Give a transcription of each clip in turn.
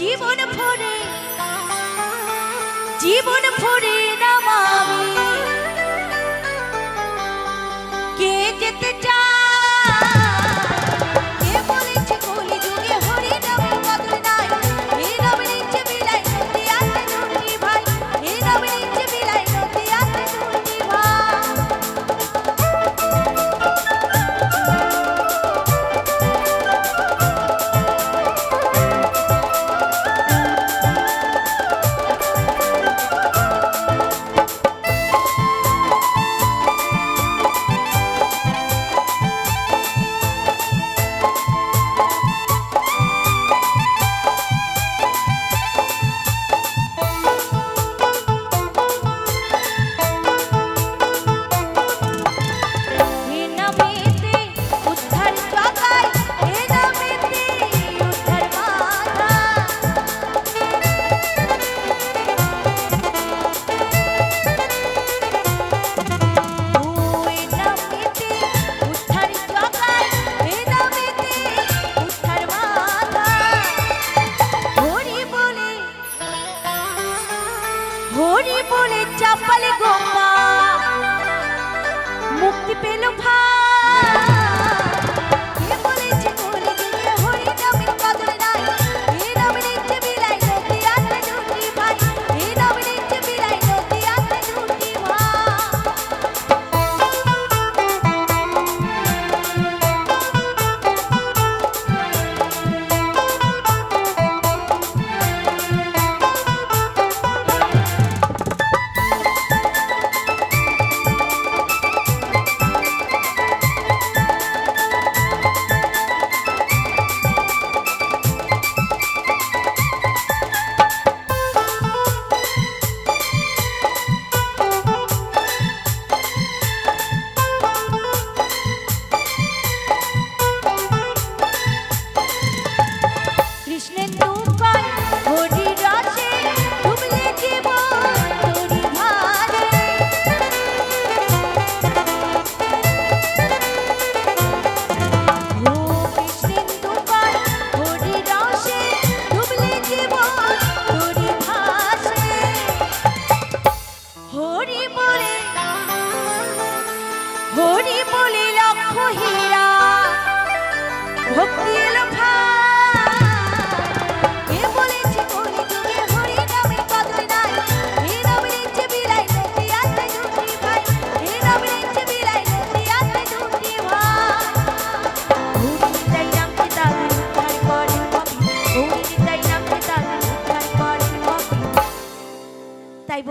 জীবন ভরে জীবন ভরে না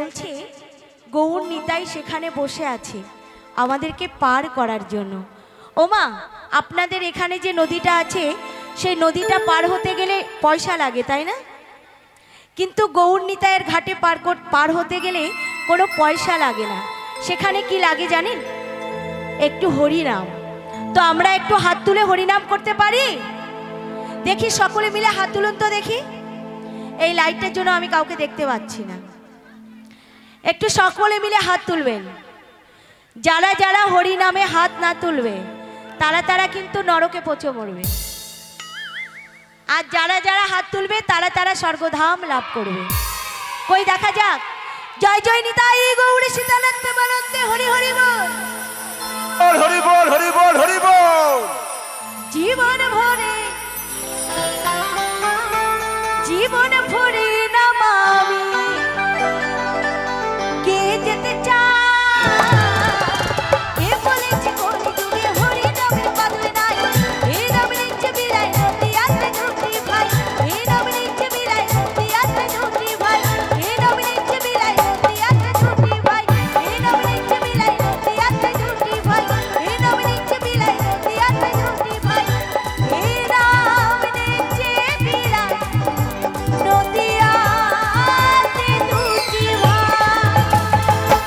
বলছে, গৌর নিতাই সেখানে বসে আছে, আমাদেরকে পার করার জন্য। ওমা, আপনাদের এখানে যে নদীটা আছে, সেই নদীটা পার হতে গেলে পয়সা লাগে, তাই না? কিন্তু গৌর নিতাইয়ের ঘাটে পার পার হতে গেলে কোনো পয়সা লাগে না। সেখানে কি লাগে জানেন? একটু হরিনাম। তো আমরা একটু হাত তুলে হরিনাম করতে পারি? দেখি, সকলে মিলে হাত তুলুন তো দেখি। এই লাইটটার জন্য আমি কাউকে দেখতে পাচ্ছি না। একটু সকলে মিলে হাত তুলবেন। যারা যারা হরি নামে হাত না তুলবে, তারা তারা কিন্তু নরকে পচে মরবে। আর যারা যারা হাত তুলবে, তারা তারা স্বর্গধাম লাভ করবে। কই দেখা যাক। জয় জয় নিতাই গৌরী সীতানন্দে